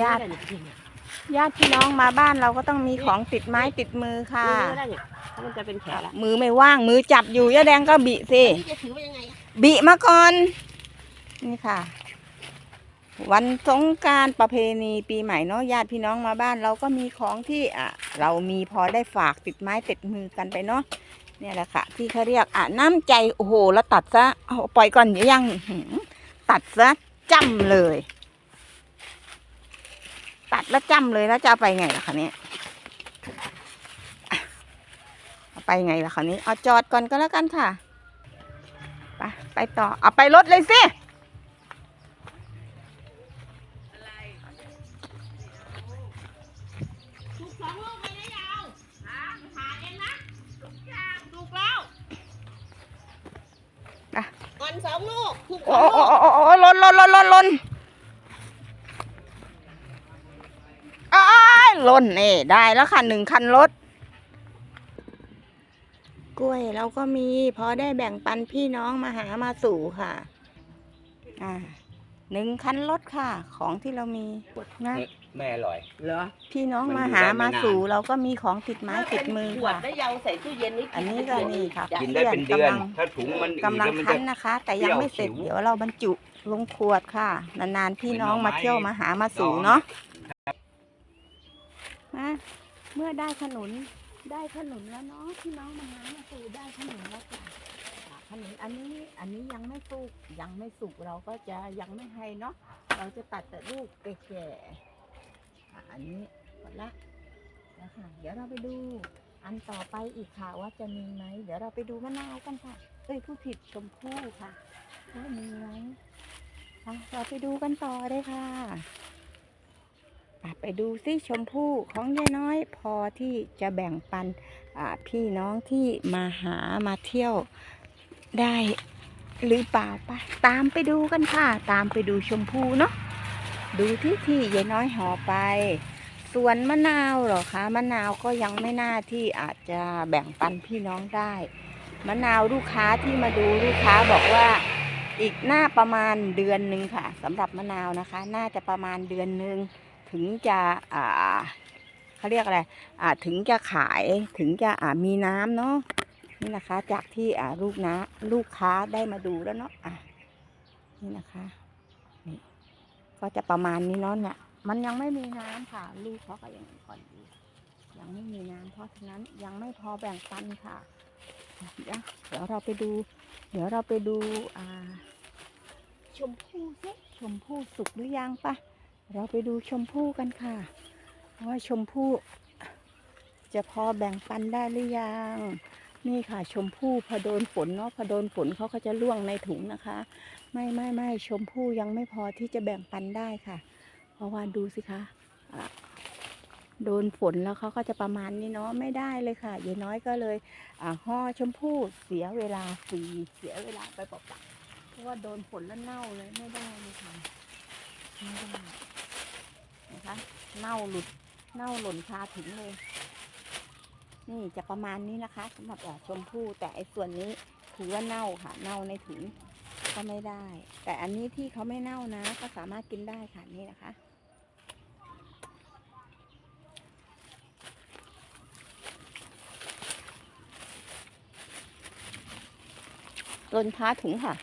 ญาติญาติพี่น้องมาบ้านเราก็ต้องมีของติดไม้ติดมือค่ะมือก็ได้เนี่ยถ้ามันจะเป็นแผลละมือไม่ว่างมือจับอยู่ยาแดงก็บิสินี่จะถือว่ายังไงอะบิมาก่อน นี่ค่ะ วันสงกรารประเพณีปีใหม่เนาะญาติพี่น้องมาบ้าน เราก็มีของที่อะเรามีพอได้ฝากติดไม้ติดมือกันไปเนาะเนี่ยแหละค่ะ ที่เขาเรียกอะน้ำใจโอ้โหแล้วตัดซะเอาปล่อยก่อนเดี๋ยวยังหืมตัดซะจ้ำเลย ตัดแล้วจ้ำเลยแล้วจะเอาไปไงล่ะคะเนี่ยอะเอาไปไงล่ะคะนี้เอาจอดก่อนก็แล้วกันค่ะ ไปไปต่อเอาไปรถเลยสิถูกสองลูกไปได้ยาวหาหาเองนะถูกยางถูกแล้วอะก่อนสองลูกถูกสโอ้องโอ้ลูกโอ้โอ้ลนลนลนลนลนอ้าย ลนนี่ได้แล้วค่ะหนึ่งคันรถ กล้วยเราก็มีพอได้แบ่งปันพี่น้องมาหามาสู่ค่ะ อ่าหนึ่งคันรถค่ะ ของที่เรามีนะไม่อร่อย เหรอ พี่น้องมันมาอยู่หาได้ไม่มานานสู่เราก็มีของติดไม้ติดมือขวดค่ะได้ยาวใส่ตู้เย็นนี่อันนี้ก็นี่ค่ะกินได้เป็นเดือน ถ้าถุงมันอีกกำลังแล้วมันคั้จะนนะคะ แต่ยังไม่เสร็จเปรี้ยวเดี๋ยวเราบรรจุลงขวดค่ะ นานๆพี่น้องเหมืมาอนหน่อไม้เที่ยวมาหามาสู่เนาะ มาเมื่อได้ขนุนได้ขนุนแล้วเนาะพี่น้องมาหามาสู่ได้ขนุนแล้วจ้ะอะขนุนอันนี้อันนี้ยังไม่สุกยังไม่สุกเราก็จะยังไม่ให้เนาะเราจะตัดแต่ลูกแก่ๆอะอันนี้หมดละแล้วค่ะเดี๋ยวเราไปดูอันต่อไปอีกค่ะว่าจะมีไหมเดี๋ยวเราไปดูมะนาวกันค่ะเอ้ยผู้ผิดชมพู่ค่ะว่ามีไหมอะเราไปดูกันต่อเลยค่ะ ไปดูซิชมพู่ของยายน้อย พอที่จะแบ่งปันพี่น้องที่มาหามาเที่ยวได้หรือเปล่าไปตามไปดูกันค่ะ ตามไปดูชมพู่เนาะดูที่ที่ยายน้อยห่อไป ส่วนมะนาวหรอคะมะนาวก็ยังไม่น่าที่อาจจะแบ่งปันพี่น้องได้ มะนาวลูกค้าที่มาดูลูกค้าบอกว่าอีกหน้าประมาณเดือนหนึ่งค่ะสำหรับมะนาวนะคะ น่าจะประมาณเดือนหนึ่ง ถึงจะอ่าเขาเรียกอะไรอ่าถึงจะขายถึงจะอ่ามีน้ำเนาะนี่นะคะ จากที่อ่าลูกนะลูกค้าได้มาดูแล้วเนาะอะนี่นะคะนี่ก็จะประมาณนี้เนาะเนี่ยมันยังไม่มีน้ำค่ะ ลูกเขาก็ยังอ่อนอยู่ยังไม่มีน้ำเพราะฉะนั้นยังไม่พอแบ่งปันค่ะเดี๋ยวเดี๋ยวเราไปดู เดี๋ยวเราไปดูอ่าชมพู่สิชมพู่สุกหรือยังปะ เราไปดูชมพู่กันค่ะ ว่าชมพู่จะพอแบ่งปันได้หรือยัง นี่ค่ะ ชมพู่พอโดนฝนเนาะพอโดนฝนเขาก็จะร่วงในถุงนะคะ ไม่ไม่ไม่ชมพู่ยังไม่พอที่จะแบ่งปันได้ค่ะ เพราะว่าดูสิคะโดนฝนแล้วเขาก็จะประมาณนี้เนาะไม่ได้เลยค่ะยายน้อยก็เลยอ่าห่อชมพู่เสียเวลาฟรีเสียเวลาไปเปล่าๆเพราะว่าโดนฝนแล้วเน่าเลยไม่ได้เลยค่ะไม่ได้นะคะ เน่าหลุด เน่าหล่นคาถึงเลย นี่จะประมาณนี้นะคะสำหรับอ่าชมพู่แต่ไอ้ส่วนนี้ถือว่าเน่าค่ะ เน่าในถุงก็ไม่ได้ แต่อันนี้ที่เขาไม่เน่านะ ก็สามารถกินได้ค่ะนี่นะคะลนค้าถุงค่ะ